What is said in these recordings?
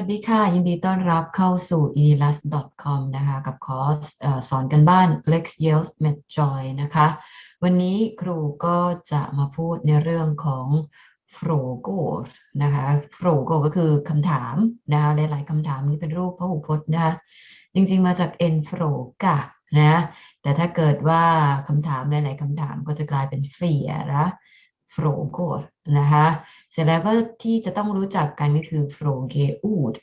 วัสดีค่ะ ยินดีต้อนรับเข้าสู่ elilas.com นะคะ กับคอร์สสอนกันบ้าน Lex y e l s m e t j o y นะคะ วันนี้ครูก็จะมาพูดในเรื่องของ frågor นะคะ frågor ก็คือคำถามนะคะหลายๆคำถามนี้เป็นรูปพหูพจน์นะคะ จริงๆมาจาก en fråga นะ แต่ถ้าเกิดว่าคำถามหลายๆคำถามก็จะกลายเป็น flera frågor นะคะเสร็จแล้วก็ที่จะต้องรู้จักกันก็คือ frågeord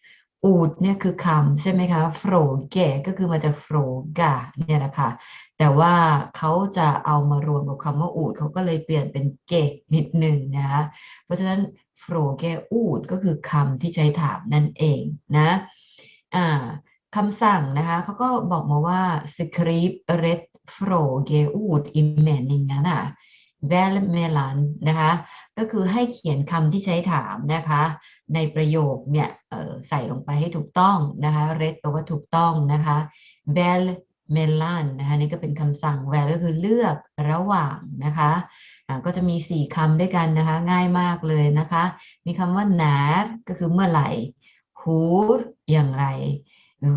ord เนี่ยคือคำใช่ไหมคะ fråge ก็คือมาจาก fråga เนี่ยแหละค่ะ แต่ว่าเขาจะเอามารวมกับคำว่า ord เขาก็เลยเปลี่ยนเป็น ge นิดหนึ่งนะคะ เพราะฉะนั้น frågeord ก็คือคำที่ใช้ถามนั่นเองนะอ่าคำสั่งนะคะเขาก็บอกมาว่า skriv rätt frågeord i meningarna väl mellan นะ คะก็คือให้เขียนคำที่ใช้ถามนะคะในประโยคเนี่ยใส่ลงไปให้ถูกต้องนะคะ red แปลว่าถูกต้องนะคะ väl mellan นะคะนี่ก็เป็นคำสั่ง väl ก็คือเลือกระหว่างนะคะอ่าก็จะมี 4คำด้วยกันนะคะง่ายมากเลยนะคะ มีคำว่า när ก็คือเมื่อไหร่ hur อย่างไร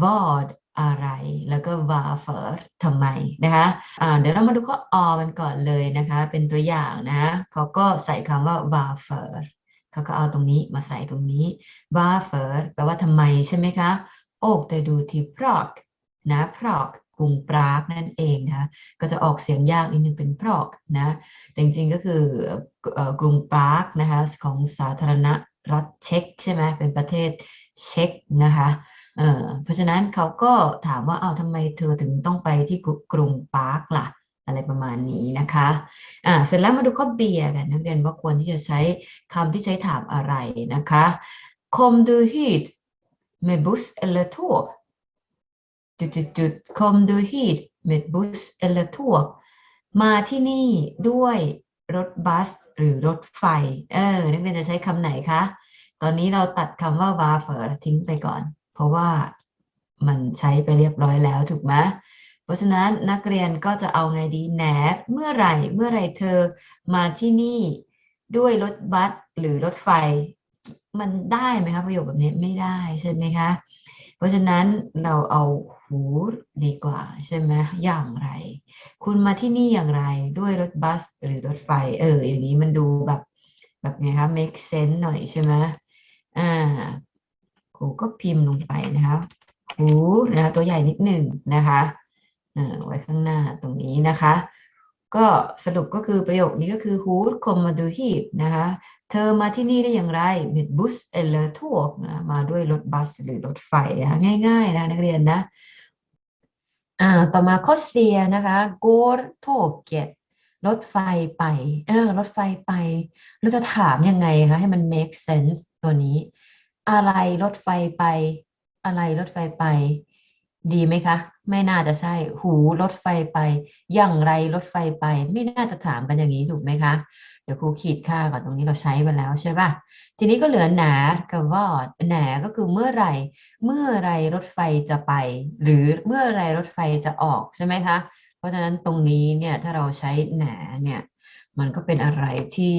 vad อะไร แล้วก็ varför ทำไมนะคะอ่าเดี๋ยวเรามาดูข้ออกันก่อนเลยนะคะ เป็นตัวอย่างนะเขาก็ใส่คำว่า varför เขาก็เอาตรงนี้มาใส่ตรงนี้ varför แปลว่าทำไมใช่ไหมคะ โอกแต่ดูที่ Prag นะ Prag กรุงปรากนั่นเองนะคะก็จะออกเสียงยากนิดนึงเป็น Prag นะแต่จริงๆก็คือกรุงปรากนะคะของสาธารณรัฐเช็กใช่ไหมเป็นประเทศเช็กนะคะ เออเพราะฉะนั้นเขาก็ถามว่าเอาทำไมเธอถึงต้องไปที่กรุงปาร์คล่ะ อะไรประมาณนี้นะคะอ่าเสร็จแล้วมาดูข้อเบียกันนักเรียนว่าควรที่จะใช้คำที่ใช้ถามอะไรนะคะ kom du hit med buss eller tåg จุดจุดจุด kom du hit med buss eller tåg มาที่นี่ด้วยรถบัสหรือรถไฟ เออ นักเรียนจะใช้คำไหนคะ ตอนนี้เราตัดคำว่า varför ทิ้งไปก่อน เพราะว่ามันใช้ไปเรียบร้อยแล้วถูกไหมเพราะฉะนั้นนักเรียนก็จะเอาไงดีแหนเมื่อไหร่ เมื่อไหร่เธอมาที่นี่ด้วยรถบัสหรือรถไฟ มันได้ไหมคะประโยคแบบนี้ไม่ได้ใช่ไหมคะ เพราะฉะนั้นเราเอาหูดีกว่าใช่ไหมอย่างไร คุณมาที่นี่อย่างไรด้วยรถบัสหรือรถไฟ เออ อย่างนี้มันดูแบบ แบบไงคะ make sense หน่อยใช่ไหมอ่า ครูก็พิมพ์ลงไปนะคะหูนะคะตัวใหญ่นิดหนึ่งนะคะอ่าไว้ข้างหน้าตรงนี้นะคะ ก็สรุปก็คือประโยคนี้ก็คือ Hur kommer du hit นะคะเธอมาที่นี่ได้อย่างไร med buss eller tåg นะมาด้วยรถบัสหรือรถไฟนะง่ายๆนะนักเรียนนะอ่าต่อมาข้อเสียนะคะ går tåget รถไฟไปเออรถไฟไป เราจะถามยังไงคะ ให้มัน make sense ตัวนี้ อะไรรถไฟไป อะไรรถไฟไป ดีไหมคะ ไม่น่าจะใช่ หูรถไฟไป อย่างไรรถไฟไป ไม่น่าจะถามกันอย่างนี้ถูกไหมคะ เดี๋ยวครูขีดค่าก่อนตรงนี้เราใช้ไปแล้วใช่ป่ะ ทีนี้ก็เหลือหนากับวอดหนาก็คือเมื่อไหร่ เมื่อไรรถไฟจะไป หรือเมื่อไรรถไฟจะออกใช่ไหมคะ เพราะฉะนั้นตรงนี้เนี่ยถ้าเราใช้หนาเนี่ยมันก็เป็นอะไรที่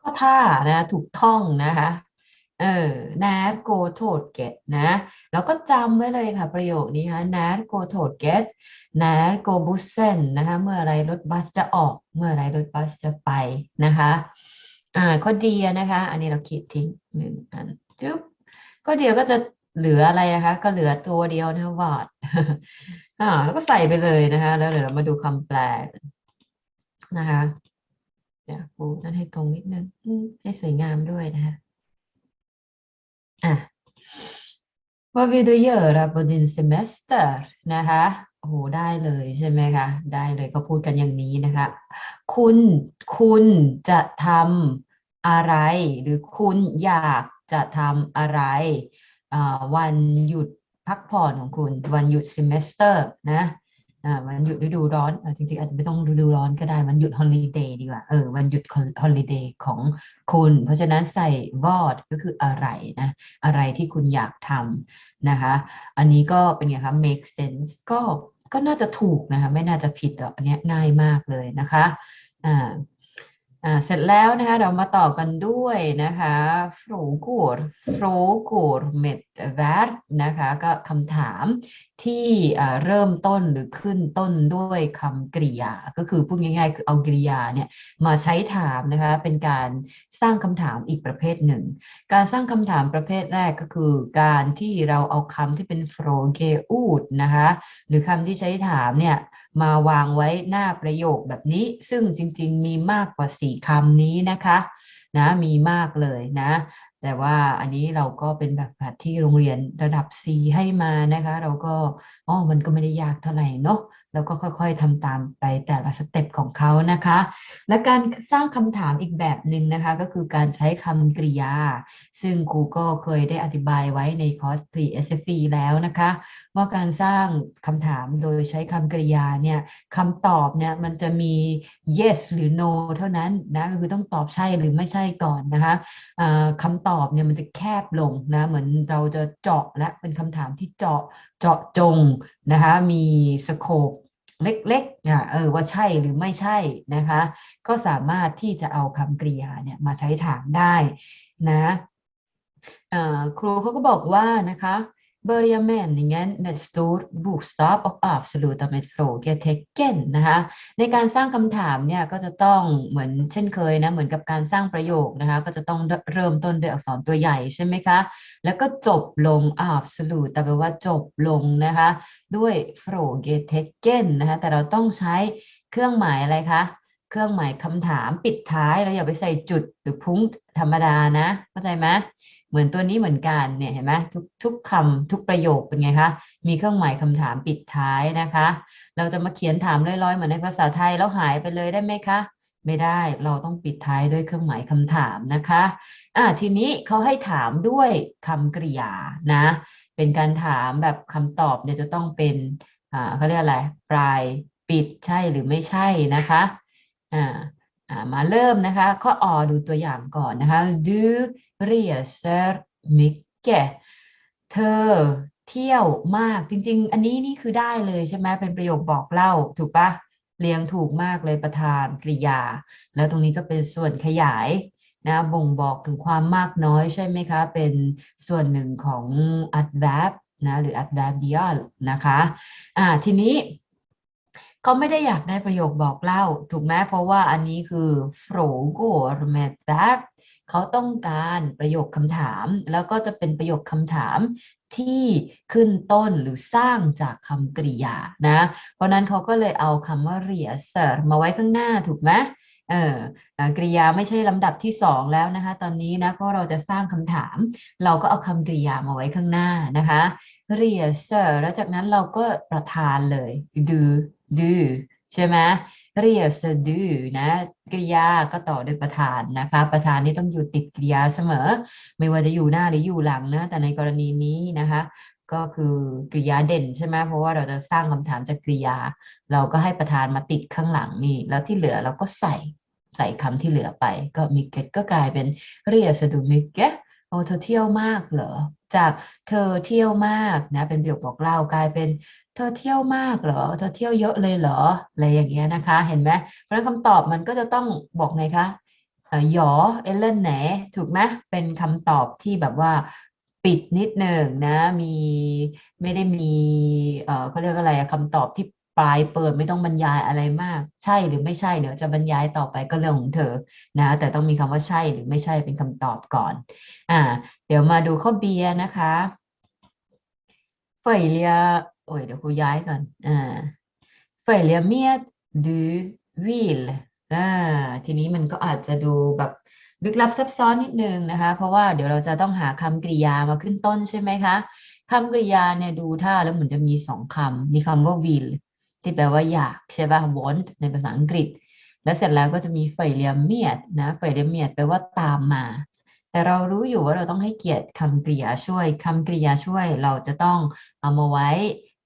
ก็ท่านะถูกท่องนะคะ เออ när går tåget นะ แล้วก็จำไว้เลยค่ะประโยคนี้ค่ะ när går tåget när går bussen นะคะ เมื่อไรรถบัสจะออก เมื่อไรรถบัสจะไปนะคะ อ่าข้อเดียนะคะ อันนี้เราขีดทิ้งหนึ่งอันจุ๊บข้อเดียวก็จะเหลืออะไรนะคะ ก็เหลือตัวเดียวนะคะวอดอ่าแล้วก็ใส่ไปเลยนะคะ แล้วเดี๋ยวเรามาดูคำแปลนะคะเดี๋ยวปูนั่นให้ตรงนิดนึงให้สวยงามด้วยนะคะ อะ Vad vill du göra på din semester นะคะ โอ้โห ได้เลยใช่ไหมคะ ได้เลยก็พูดกันอย่างนี้นะคะ คุณ คุณจะทำอะไร หรือคุณอยากจะทำอะไร วันหยุดพักผ่อนของคุณ วันหยุด semester นะ อ่าวันหยุดฤดูร้อนเออจริงๆอาจจะไม่ต้องฤดูร้อนก็ได้มันหยุด holiday ดีกว่าเออวันหยุดฮอลิเดย์ของคุณ เพราะฉะนั้นใส่ what ก็คืออะไรนะอะไรที่คุณอยากทำนะคะ อันนี้ก็เป็นไงคะ make sense ก็ก็น่าจะถูกนะคะ ไม่น่าจะผิดหรอกอันนี้ง่ายมากเลยนะคะอ่า เสร็จแล้วนะคะเรามาต่อกันด้วยนะคะ frågor frågor med v e r นะคะก็คำถามที่เริ่มต้นหรือขึ้นต้นด้วยคำกริยา ก็คือพูดง่ายๆ คือเอากริยาเนี่ยมาใช้ถามนะคะเป็นการสร้างคำถามอีกประเภทหนึ่ง การสร้างคำถามประเภทแรกก็คือการที่เราเอาคำที่เป็น frågeord นะคะหรือคำที่ใช้ถามเนี่ยมาวางไว้หน้าประโยคแบบนี้ ซึ่งจริงๆมีมากกว่าสี่คคำนี้นะคะนะมีมากเลยนะ แต่ว่าอันนี้เราก็เป็นแบบแบบที่โรงเรียนระดับ C ให้มานะคะ เราก็อ๋อมันก็ไม่ได้ยากเท่าไหร่เนาะแล้วก็ค่อยๆทำตามไปแต่ละสเต็ปของเขานะคะ และการสร้างคำถามอีกแบบหนึ่งนะคะ ก็คือการใช้คำกริยา ซึ่งครูก็เคยได้อธิบายไว้ในคอร์ส Pre SFE แล้วนะคะ ว่าการสร้างคำถามโดยใช้คำกริยาเนี่ยคำตอบเนี่ยมันจะมี yes หรือ no เท่านั้นนะก็คือต้องตอบใช่หรือไม่ใช่ก่อนนะคะอ่าคำตอบเนี่ยมันจะแคบลงนะเหมือนเราจะเจาะและเป็นคำถามที่เจาะเจาะจงนะคะมีสโคปเล็กๆอะเออว่าใช่หรือไม่ใช่นะคะ ก็สามารถที่จะเอาคำกริยาเนี่ยมาใช้ถามได้นะครูเขาก็บอกว่านะคะ börja meningen med stor bokstav och avsluta med frågetecken นะคะในการสร้างคำถามเนี่ยก็จะต้องเหมือนเช่นเคยนะเหมือนกับการสร้างประโยคนะคะก็จะต้องเริ่มต้นด้วยอักษรตัวใหญ่ใช่ไหมคะแล้วก็จบลง absolute แต่แปลว่าจบลงนะคะด้วย frågetecken นะคะแต่เราต้องใช้เครื่องหมายอะไรคะ เครื่องหมายคำถามปิดท้ายเราอย่าไปใส่จุดหรือพุ้งธรรมดานะเข้าใจไหมเหมือนตัวนี้เหมือนกันเนี่ยเห็นไหมทุกทุกคำทุกประโยคเป็นไงคะมีเครื่องหมายคำถามปิดท้ายนะคะ เราจะมาเขียนถามลอยๆเหมือนในภาษาไทยแล้วหายไปเลยได้ไหมคะไม่ได้เราต้องปิดท้ายด้วยเครื่องหมายคำถามนะคะอ่าทีนี้เขาให้ถามด้วยคำกริยานะ เป็นการถามแบบคำตอบเนี่ยจะต้องเป็นอ่าเขาเรียกอะไรปลายปิดใช่หรือไม่ใช่นะคะ อ่ามาเริ่มนะคะข้ออดูตัวอย่างก่อนนะคะ du reser mycket เธอเที่ยวมากจริง ๆ อันนี้นี่คือได้เลยใช่ไหมเป็นประโยคบอกเล่าถูกปะเรียงถูกมากเลยประธานกริยา แล้วตรงนี้ก็เป็นส่วนขยายนะบ่งบอกถึงความมากน้อยใช่ไหมคะ เป็นส่วนหนึ่งของ adverb นะหรือ adverbial นะคะอ่าทีนี้ เขาไม่ได้อยากได้ประโยคบอกเล่า ถูกไหมเพราะว่าอันนี้คือ frågor med verb เขาต้องการประโยคคำถาม แล้วก็จะเป็นประโยคคำถามที่ขึ้นต้นหรือสร้างจากคำกริยานะ เพราะนั้นเขาก็เลยเอาคำว่า r e a s e r มาไว้ข้างหน้าถูกไหมเออกริยาไม่ใช่ลำดับที่สองแล้วนะคะ ตอนนี้นะเพราะเราจะสร้างคำถาม เราก็เอาคำกริยามาไว้ข้างหน้านะคะ r e a s e r แล้วจากนั้นเราก็ประทานเลย do do ใช่ไหม reassert do นะกริยาก็ต่อด้วยประธานนะคะประธานนี่ต้องอยู่ติดกริยาเสมอ ไม่ว่าจะอยู่หน้าหรืออยู่หลังนะแต่ในกรณีนี้นะคะ ก็คือกริยาเด่นใช่ไหมเพราะว่าเราจะสร้างคำถามจากกริยา เราก็ให้ประธานมาติดข้างหลังนี่ แล้วที่เหลือเราก็ใส่ใส่คำที่เหลือไป ก็มิเกตก็กลายเป็นเรียสดูมิเกต โอ้เธอเที่ยวมากเหรอ จากเธอเที่ยวมากนะ เป็นประโยคบอกเล่ากลายเป็นเธอเที่ยวมากเหรอ เธอเที่ยวเยอะเลยเหรออะไรอย่างเงี้ยนะคะ เห็นไหมเพราะฉะนั้นคำตอบมันก็จะต้องบอกไงคะหยอเอลเลนแหนถูกไหมเป็นคำตอบที่แบบว่าปิดนิดหนึ่งนะ มีไม่ได้มีเอ่อเขาเรียกอะไรคำตอบที่ ปลายเปิดไม่ต้องบรรยายอะไรมาก ใช่หรือไม่ใช่เดี๋ยวจะบรรยายต่อไปก็เรื่องของเธอนะแต่ต้องมีคำว่าใช่หรือไม่ใช่เป็นคำตอบก่อน อ่า เดี๋ยวมาดูข้อเบียนะคะเฟยเลียโอ้ยเดี๋ยวครูย้ายก่อนอ่าเฟยเลียเมียดูวิลอ่าทีนี้มันก็อาจจะดูแบบลึกลับซับซ้อนนิดนึงนะคะ เพราะว่าเดี๋ยวเราจะต้องหาคำกริยามาขึ้นต้นใช่ไหมคะคำกริยาเนี่ยดูท่าแล้วเหมือนจะมีสองคำมีคำว่า will ที่แปลว่าอยากใช่ป่ะ want ในภาษาอังกฤษ แล้วเสร็จแล้วก็จะมีเฟยเลียมเมียดนะเฟยเลียมเมียดแปลว่าตามมา แต่เรารู้อยู่ว่าเราต้องให้เกียรติคำกริยาช่วยคำกริยาช่วยเราจะต้องเอามาไว้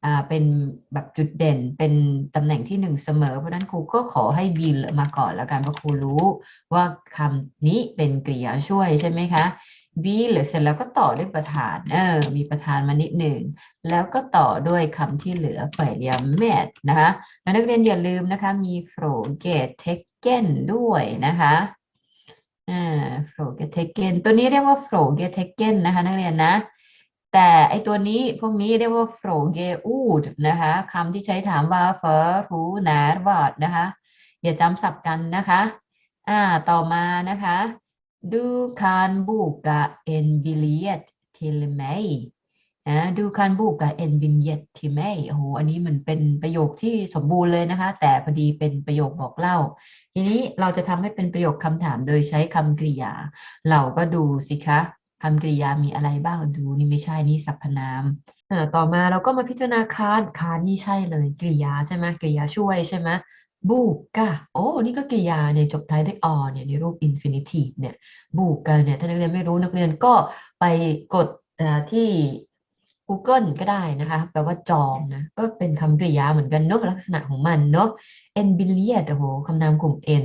อ่าเป็นแบบจุดเด่นเป็นตำแหน่งที่หนึ่งเสมอ เพราะฉะนั้นครูก็ขอให้วิลมาก่อนแล้วกันเพราะครูรู้ว่าคำนี้เป็นกริยาช่วยใช่ไหมคะ will เสร็จแล้วก็ต่อด้วยประธาน เออ มีประธานมานิดหนึ่ง แล้วก็ต่อด้วยคำที่เหลือฝ่ายเรียมแมทนะคะแล้วนักเรียนอย่าลืมนะคะ มี fråget tecken ด้วยนะคะอ่า fråget tecken ตัวนี้เรียกว่า fråget tecken นะคะ นักเรียนนะ แต่ไอตัวนี้พวกนี้เรียกว่า frågeord นะคะคำที่ใช้ถามว่า för who när vad นะคะ อย่าจำศัพท์กันนะคะ อ่า ต่อมานะคะ Du kan boka en biljett till mig นะ Du kan boka en biljett till mig โอ้โหอันนี้มันเป็นประโยคที่สมบูรณ์เลยนะคะ แต่พอดีเป็นประโยคบอกเล่า ทีนี้เราจะทำให้เป็นประโยคคำถามโดยใช้คำกริยา เราก็ดูสิคะคำกริยามีอะไรบ้างดูนี่ไม่ใช่นี่สรรพนามต่อมาเราก็มาพิจารณาคานคานนี่ใช่เลยกริยาใช่ไหมกริยาช่วยใช่ไหม บูกะโอ้ นี่ก็กริยาเนี่ยจบท้ายด้วยอเนี่ยในรูป infinitive เนี่ยบูกะเนี่ยถ้านักเรียนไม่รู้นักเรียนก็ไปกดที่ Google ก็ได้นะคะ แปลว่าจองนะ ก็เป็นคำกริยาเหมือนกันเนอะลักษณะของมันเนอะ n b i l l i a t โอ้โหคำนามกลุ่ม n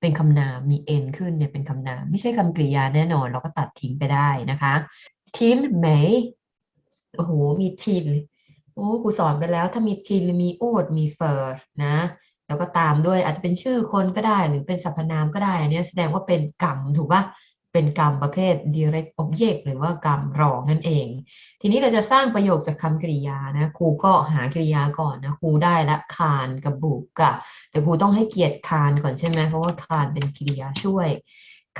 เป็นคำนามมี n ขึ้นเนี่ยเป็นคำนาม ไม่ใช่คำกริยาแน่นอน เราก็ตัดทิ้งไปได้นะคะ till May โอ้โหมี till โอ้ครูสอนไปแล้ว ถ้ามี till มี od มี fer นะ แล้วก็ตามด้วยอาจจะเป็นชื่อคนก็ได้หรือเป็นสรรพนามก็ได้ อันนี้แสดงว่าเป็นกรรมถูกปะเป็นกรรมประเภท direct object หรือว่ากรรมรองนั่นเอง ทีนี้เราจะสร้างประโยคจากคำกริยานะครูก็หากริยาก่อนนะครูได้ละคานกับบุกกะแต่ครูต้องให้เกียรติคานก่อนใช่ไหมเพราะว่าคานเป็นกริยาช่วย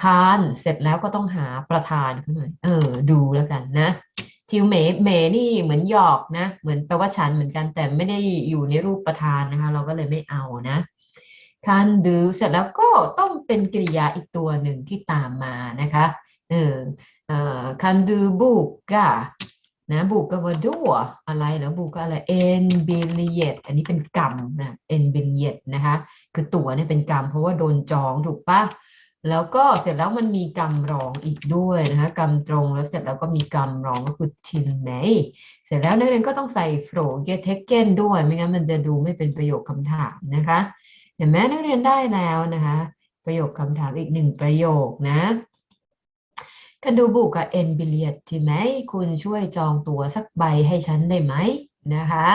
คานเสร็จแล้วก็ต้องหาประธานเขาหน่อยเออ ดูแล้วกันนะ ทิวเมเมนี่เหมือนหยอกนะ เหมือนแปลว่าฉันเหมือนกันแต่ไม่ได้อยู่ในรูปประธานนะคะ เราก็เลยไม่เอานะคันดูเสร็จแล้วก็ต้องเป็นกริยาอีกตัวหนึ่งที่ตามมานะคะเออเอ่อคันดูบุกกะนะบุกก็ว่าดัวอะไรแล้วบุกก็อะไรเอ็นบิลเยตอันนี้เป็นกรรมนะเอ็นบิลเยตนะคะ คือตัวเนี่ยเป็นกรรมเพราะว่าโดนจองถูกปะ แล้วก็เสร็จแล้วมันมีกรรมรองอีกด้วยนะคะกรรมตรงแล้วเสร็จแล้วก็มีกรรมรองก็คือ till May เสร็จแล้วนักเรียนก็ต้องใส่ fråge tecken ด้วยไม่งั้นมันจะดูไม่เป็นประโยคคำถามนะคะเห็นไหมนักเรียนได้แล้วนะคะ ประโยคคำถามอีกหนึ่งประโยคนะกันดูบุกกับ en biljett ที่ไหมคุณช่วยจองตั๋วสักใบให้ฉันได้ไหมนะคะ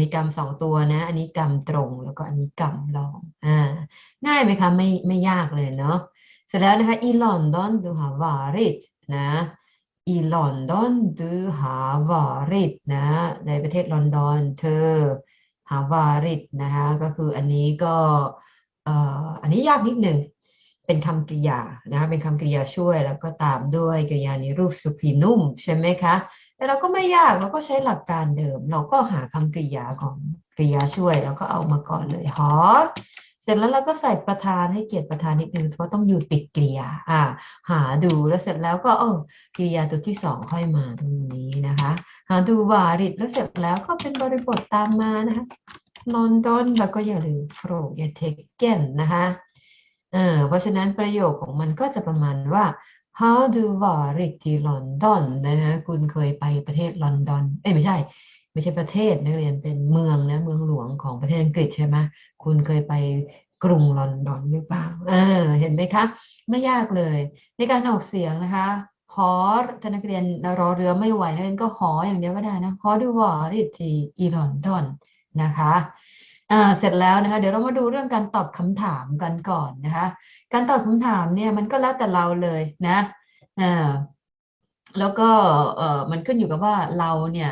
มีกรรมสองตัวนะ อันนี้กรรมตรงแล้วก็อันนี้กรรมรองอ่าง่ายไหมคะไม่ไม่ยากเลยเนาะเสร็จแล้วนะคะ i London du har varit นะ i London du har varit นะในประเทศลอนดอนเธอ har varit นะคะก็คืออันนี้ก็เอ่ออันนี้ยากนิดหนึ่งเป็นคำกริยานะคะเป็นคำกริยาช่วยแล้วก็ตามด้วยกริยาในรูปสุพีนุ่มใช่ไหมคะ แต่เราก็ไม่ยากเราก็ใช้หลักการเดิม เราก็หาคำกริยาของกริยาช่วย แล้วก็เอามาก่อนเลย har เสร็จแล้วเราก็ใส่ประธานให้เกียรติประธานนิดนึงเพราะต้องอยู่ติดกริยา อ่า หาดูแล้วเสร็จแล้วก็เออกริยาตัวที่สองค่อยมาตรงนี้นะคะ หาดูวาริดแล้วเสร็จแล้วก็เป็นบริบทตามมานะคะลอนดอนแล้วก็อย่าลืมโฟรยเทเกนนะคะเออเพราะฉะนั้นประโยคของมันก็จะประมาณว่า How do varit i London นะคะคุณเคยไปประเทศลอนดอน เอ้ยไม่ใช่ ไม่ใช่ประเทศนักเรียนเป็นเมืองนะเมืองหลวงของประเทศอังกฤษใช่ไหมคุณเคยไปกรุงลอนดอนหรือเปล่าเออเห็นไหมคะ ไม่ยากเลย ในการออกเสียงนะคะฮอถ้านักเรียนรอเรือไม่ไหวนักเรียนก็ฮออย่างเดียวก็ได้นะฮอดูวอริทีอีลอนดอนนะคะ เสร็จแล้วนะคะเดี๋ยวเรามาดูเรื่องการตอบคำถามกันก่อนนะคะ การตอบคำถามเนี่ยมันก็แล้วแต่เราเลยนะอ่าแล้วก็เออมันขึ้นอยู่กับว่าเราเนี่ย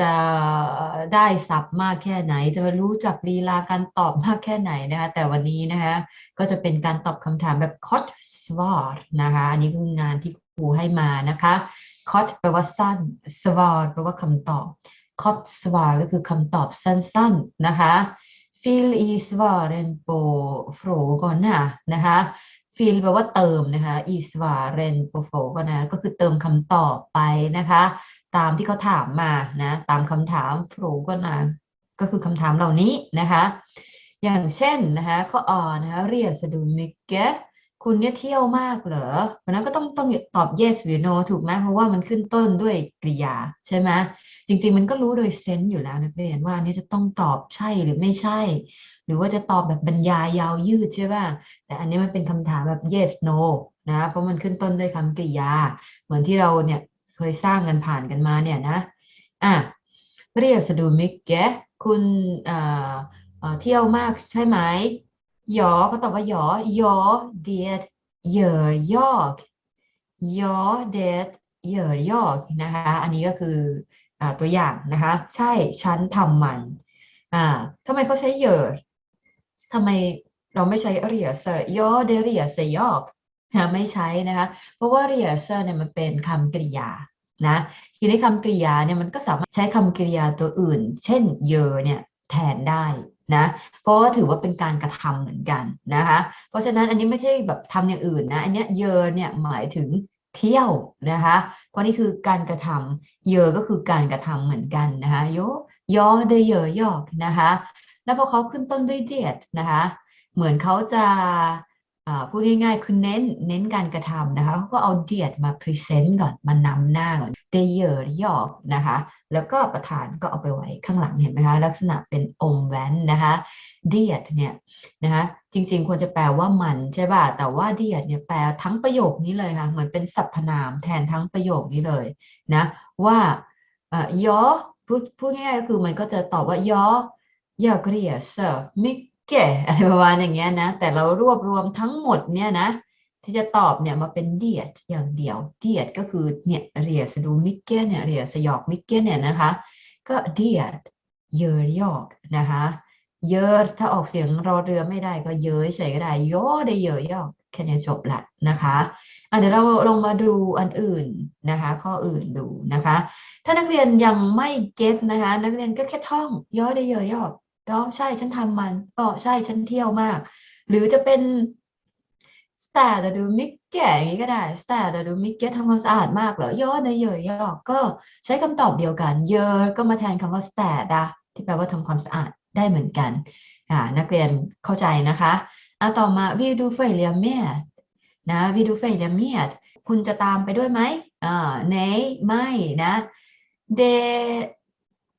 จะได้ศัพท์มากแค่ไหน จะรู้จักลีลาการตอบมากแค่ไหนนะคะ แต่วันนี้นะคะก็จะเป็นการตอบคำถามแบบ kort svar นะคะ อันนี้คืองานที่ครูให้มานะคะ kort แปลว่าสั้น svar แปลว่าคำตอบ kort svar ก็คือคำตอบสั้นๆนะคะ fill i svaren på frågorna นะคะ fill แปลว่าเติมนะคะ i svaren på frågorna ก็คือเติมคำตอบไปนะคะ ตามที่เขาถามมานะตามคำถาม frågorna ก็คือคำถามเหล่านี้นะคะ อย่างเช่นนะคะข้ออนะคะ reser du mycket คุณเนี่ยเที่ยวมากเหรอเพราะนั้นก็ต้องต้องตอบ yes หรือ no ถูกไหมเพราะว่ามันขึ้นต้นด้วยกริยาใช่ไหมจริง ๆ มันก็รู้โดยเซนส์อยู่แล้วนักเรียนว่าอันนี้จะต้องตอบใช่หรือไม่ใช่ หรือว่าจะตอบแบบบรรยายยาวยืดใช่ป่ะแต่อันนี้มันเป็นคำถามแบบ yes no นะเพราะมันขึ้นต้นด้วยคำกริยา เหมือนที่เราเนี่ยเคยสร้างกันผ่านกันมาเนี่ยนะอะเรียกสะดูมิกแกคุณเอ่อเที่ยวมากใช่ไหม Ja ก็ตอบว่า ja ja det gör jag ja det gör jag นะคะ อันนี้ก็คืออตัวอย่างนะคะ ใช่ฉันทำมันอ่าทำไมเขาใช้ gör ทำไมเราไม่ใช้ reser ja det reser jag นะไม่ใช้นะคะ เพราะว่า reser เนี่ยมันเป็นคำกริยานะทีนี้คำกริยาเนี่ยมันก็สามารถใช้คำกริยาตัวอื่น เช่น gör เนี่ยแทนได้ นะเพราะว่าถือว่าเป็นการกระทำเหมือนกันนะคะเพราะฉะนั้นอันนี้ไม่ใช่แบบทำอย่างอื่นนะอันนี้เยอเนี่ยหมายถึงเที่ยวนะคะเพราะนี่คือการกระทำเยอก็คือการกระทำเหมือนกันนะคะโยยอเดเยอยอกนะคะแล้วพอเขาขึ้นต้นด้วยเดียดนะคะเหมือนเขาจะ พูดง่ายๆคือเน้นเน้นการกระทำนะคะเขาก็เอาเดียดมาพรีเซนต์ก่อนมานำหน้าก่อนเดเยอร์ยอกนะคะ แล้วก็ประธานก็เอาไปไว้ข้างหลังเห็นไหมคะ ลักษณะเป็นอมแว้นนะคะเดียดเนี่ยนะคะจริงๆ ควรจะแปลว่ามันใช่ป่ะแต่ว่าเดียดเนี่ยแปลทั้งประโยคนี้เลยค่ะ เหมือนเป็นสรรพนามแทนทั้งประโยคนี้เลยนะว่าเอ่อยอพูดพูดง่ายๆก็คือมันก็จะตอบว่ายอ jag reser mycket อ ก่อะไรประมาณอย่างเงี้ยนะ แต่เรารวบรวมทั้งหมดเนี่ยนะ ที่จะตอบเนี่ยมาเป็นเดียดอย่างเดียวเดียดก็คือเนี่ยเรียสดูมิกเกเนี่ยเรียสยอกมิกเก้เนี่ยนะคะ ก็เดียดเยอยอกนะคะเยอะถ้าออกเสียงรอเรือไม่ได้ก็เยอเฉยก็ได้โยได้เยอยอกแค่นี้จบละนะคะะเดี๋ยวเราลงมาดูอันอื่นนะคะ ข้ออื่นดูนะคะ ถ้านักเรียนยังไม่เก็ตนะคะ นักเรียนก็แค่ท่องย่อได้เยอยอก ก็ใช่ฉันทำมันก็ใช่ฉันเที่ยวมาก หรือจะเป็น städa du mycket อย่างนี้ก็ได้ städa du mycket ทำความสะอาดมากเหรอย่อได้เยอยอกก็ใช้คำตอบเดียวกัน เยอะก็มาแทนคำว่า städa ที่แปลว่าทำความสะอาดได้เหมือนกันอ่านักเรียนเข้าใจนะคะอะต่อมา vill du följa med นะ vill du följa med คุณจะตามไปด้วยไหมอ่า nej ไม่นะ det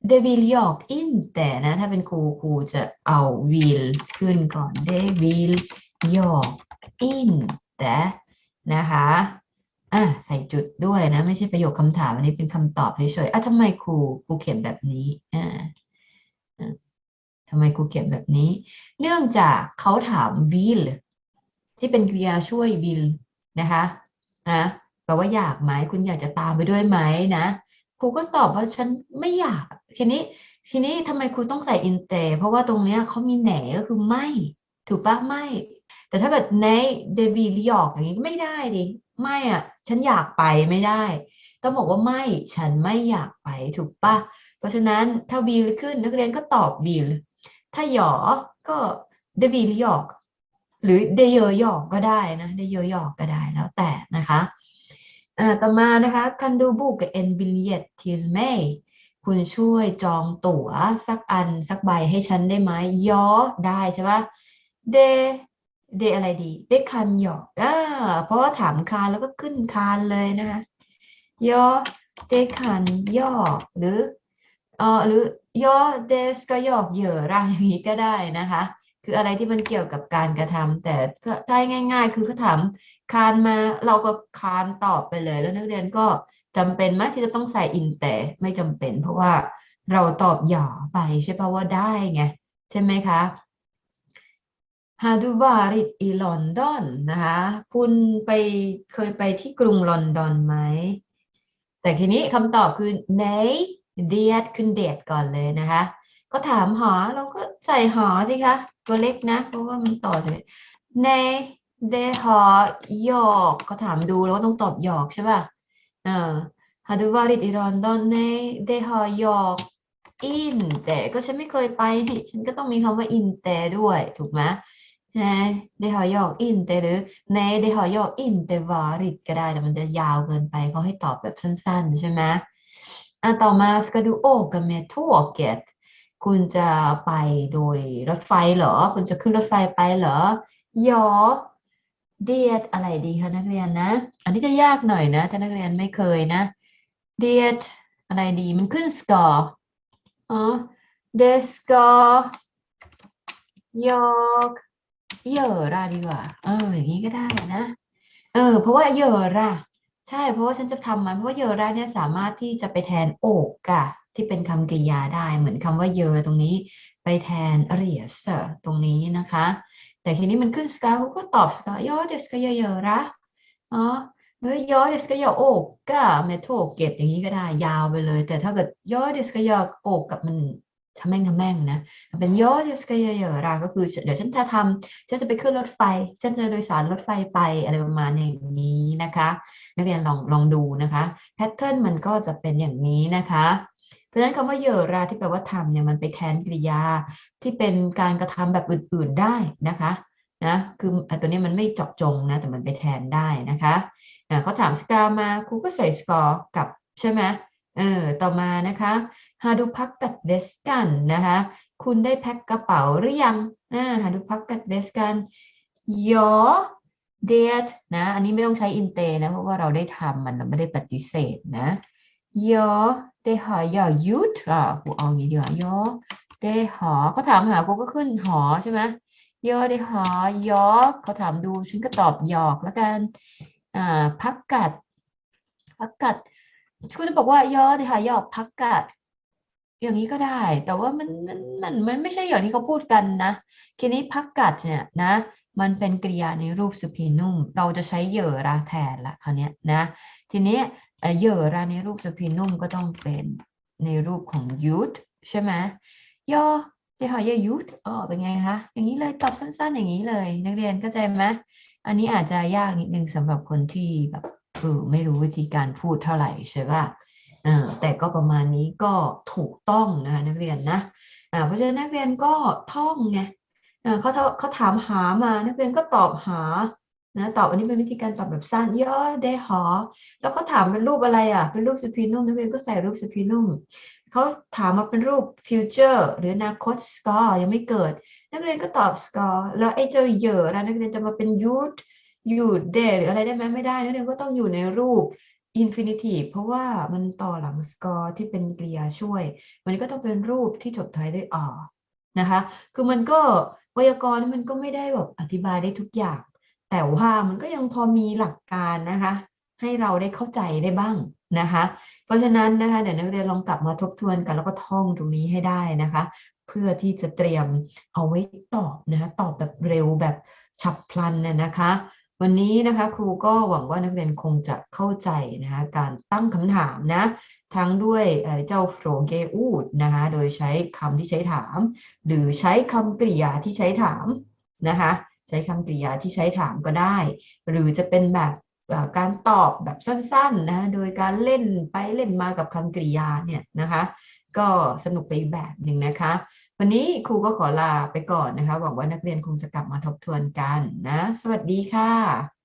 de vill jag inte นะ ถ้าเป็นครูครูจะเอา will ขึ้นก่อน de vill jag inte นะคะอะใส่จุดด้วยนะ ไม่ใช่ประโยคคำถามอันนี้เป็นคำตอบเฉยๆอะทำไมครูครูเขียนแบบนี้อ่าอะทำไมครูเขียนแบบนี้ เนื่องจากเขาถาม will ที่เป็นกริยาช่วย will นะคะนะแปลว่าอยากไหมคุณอยากจะตามไปด้วยไหมนะ ครูก็ตอบว่าฉันไม่อยาก ทีนี้ทีนี้ทำไมครูต้องใส่อินเตเพราะว่าตรงเนี้ยเขามีแหนก็คือไม่ ถูกปะไม่ แต่ถ้าเกิดในเดวิลหยอกอย่างนี้ไม่ได้ดิไม่อะ ฉันอยากไปไม่ได้ ต้องบอกว่าไม่ฉันไม่อยากไปถูกปะเพราะฉะนั้นถ้าวิลขึ้นนักเรียนก็ตอบวิลถ้าหยอก็เดวิลหยอกหรือเดเยอหยอกก็ได้นะเดเยอหยอกก็ได้แล้วแต่นะคะ อ่าต่อมานะคะคันดูบุกกับเอ็นบิลเยตทิลเมคุณช่วยจองตั๋วสักอันสักใบให้ฉันได้ไหมยอได้ใช่ปะเดเดอะไรดีเดคันหยอกอ่าเพราะว่าถามคานแล้วก็ขึ้นคานเลยนะคะยอเดคันยอกหรือเออหรือยอเดสก็ยอกเหยออะไรอย่างนี้ก็ได้นะคะ คืออะไรที่มันเกี่ยวกับการกระทำแต่ถ้าง่าย ๆ คือเขาถามคานมาเราก็คานตอบไปเลย แล้วนักเรียนก็จำเป็นไหมที่จะต้องใส่อินแต่ไม่จำเป็น เพราะว่าเราตอบหย่อไปใช่ปะว่าได้ไงใช่ไหมคะ Har du varit i London นะคะ คุณไปเคยไปที่กรุงลอนดอนไหม แต่ทีนี้คำตอบคือ nej det ขึ้นเดดก่อนเลยนะคะ ก็ถามหอเราก็ใส่หอสิคะ ตัวเล็กนะ เพราะว่ามันต่อจาก nej det har jag ก็ถามดูแล้วก็ต้องตอบหยอกใช่ป่ะเออ Har du varit i London nej det har jag inte ก็ฉันไม่เคยไปนี่ฉันก็ต้องมีคำว่า inte ด้วยถูกไหม nej det har jag inte หรือ nej det har jag inte varit ก็ได้แต่มันจะยาวเกินไปเขาให้ตอบแบบสั้น ๆ ใช่ไหมอะต่อมา ska du åka med tåget คุณจะไปโดยรถไฟเหรอ คุณจะขึ้นรถไฟไปเหรอ ja did อะไรดีคะนักเรียนนะ อันนี้จะยากหน่อยนะ ถ้านักเรียนไม่เคยนะ did อะไรดีมันขึ้น score อ๋อ the score ยกเยอราดีกว่าเอออย่างนี้ก็ได้นะเออเพราะว่าเยอราใช่เพราะว่าฉันจะทำมันเพราะว่าเยอราเนี่ยสามารถที่จะไปแทนโอกอะ ที่เป็นคำกริยาได้เหมือนคำว่าเยอตรงนี้ไปแทนเรียสตรงนี้นะคะ แต่ทีนี้มันขึ้นสกาเขาก็ตอบสกายอเดสกายเยอระอ๋อเฮ้ยยอเดสกายโอกกะเมโทเก็บอย่างนี้ก็ได้ยาวไปเลย แต่ถ้าเกิดยอเดสกายโอกกับมันทำแม่งทำแม่งนะเป็นยอเดสกายเยอระก็คือ เดี๋ยวฉันจะทำฉันจะไปขึ้นรถไฟ ฉันจะโดยสารรถไฟไปอะไรประมาณอย่างนี้นะคะ นักเรียนลองลองดูนะคะแพทเทิร์นมันก็จะเป็นอย่างนี้นะคะ เพราะฉะนั้นคำว่าเยอราที่แปลว่าทำเนี่ยมันไปแทนกริยาที่เป็นการกระทำแบบอื่น ๆได้นะคะนะคือตัวนี้มันไม่เจาะจงนะแต่มันไปแทนได้นะคะะเขาถามสกามาครูก็ใส่สกอร์กับใช่ไหมเออต่อมานะคะหาดูพักกัดเวสกันนะคะคุณได้แพ็คกระเป๋าหรือยังอ่าหาดูพักกัดเวสกันยอเดทนะอันนี้ไม่ต้องใช้อินเตนะเพราะว่าเราได้ทำมันเราไม่ได้ปฏิเสธนะ Ja, det har jag gjort อะกูเอาอย่างนี้ดีกว่า Ja, det har เขาถามหากูก็ขึ้นหอใช่ไหม Ja, det har jag เขาถามดูฉันก็ตอบหยอกแล้วกันอ่าพักกัดพักกัดคุณจะบอกว่า Ja, det har jag พักกัดอย่างนี้ก็ได้ แต่ว่ามันมันมันมันไม่ใช่อย่างที่เขาพูดกันนะทีนี้พักกัดเนี่ยนะ มันเป็นกริยาในรูปสุพีนุ่ม เราจะใช้เหยอราแทนละคราวนี้นะ ทีนี้เอ่อเหยอราในรูปสุพีนุ่มก็ต้องเป็นในรูปของยุทธใช่ไหมยอเดี๋ยวหอยยุทธอ๋อเป็นไงคะอย่างนี้เลยตอบสั้น ๆ อย่างนี้เลย นักเรียนเข้าใจไหมอันนี้อาจจะยากนิดนึงสำหรับคนที่แบบเออไม่รู้วิธีการพูดเท่าไหร่ใช่ป่ะแต่ก็ประมาณนี้ก็ถูกต้องนะคะนักเรียนนะเพราะฉะนั้นนักเรียนก็ท่องไงเอ่อเขาเขาถามหามานักเรียนก็ตอบหา นะตอบอันนี้เป็นวิธีการตอบแบบสั้นย่อได้หอ แล้วเขาถามเป็นรูปอะไรอะ เป็นรูปสปีนุ่มนักเรียนก็ใส่รูปสปีนุ่มเขาถามมาเป็นรูป future หรืออนาคต score ยังไม่เกิด นักเรียนก็ตอบ score แล้วไอ้เจ้าเหยอะนะนักเรียนจะมาเป็น youth youth day หรืออะไรได้ไหมไม่ได้นักเรียนก็ต้องอยู่ในรูป infinitive เพราะว่ามันต่อหลัง score ที่เป็นกริยาช่วย มันก็ต้องเป็นรูปที่จบท้ายด้วย r นะคะ คือมันก็ไวยากรณ์มันก็ไม่ได้แบบอธิบายได้ทุกอย่าง แต่ว่ามันก็ยังพอมีหลักการนะคะ ให้เราได้เข้าใจได้บ้างนะคะ เพราะฉะนั้นนะคะเดี๋ยวนักเรียนลองกลับมาทบทวนกันแล้วก็ท่องตรงนี้ให้ได้นะคะ เพื่อที่จะเตรียมเอาไว้ตอบนะคะตอบแบบเร็วแบบฉับพลันน่ะนะคะ วันนี้นะคะครูก็หวังว่านักเรียนคงจะเข้าใจนะคะการตั้งคำถามนะ ทั้งด้วยเอ่อเจ้าโฟรเกอูดนะคะโดยใช้คำที่ใช้ถาม หรือใช้คำกริยาที่ใช้ถามนะคะ ใช้คำกริยาที่ใช้ถามก็ได้ หรือจะเป็นแบบการตอบแบบสั้นๆนะคะโดยการเล่นไปเล่นมากับคำกริยาเนี่ยนะคะ ก็สนุกไปอีกแบบหนึ่งนะคะ วันนี้ครูก็ขอลาไปก่อนนะคะ หวังว่านักเรียนคงจะกลับมาทบทวนกันนะ สวัสดีค่ะ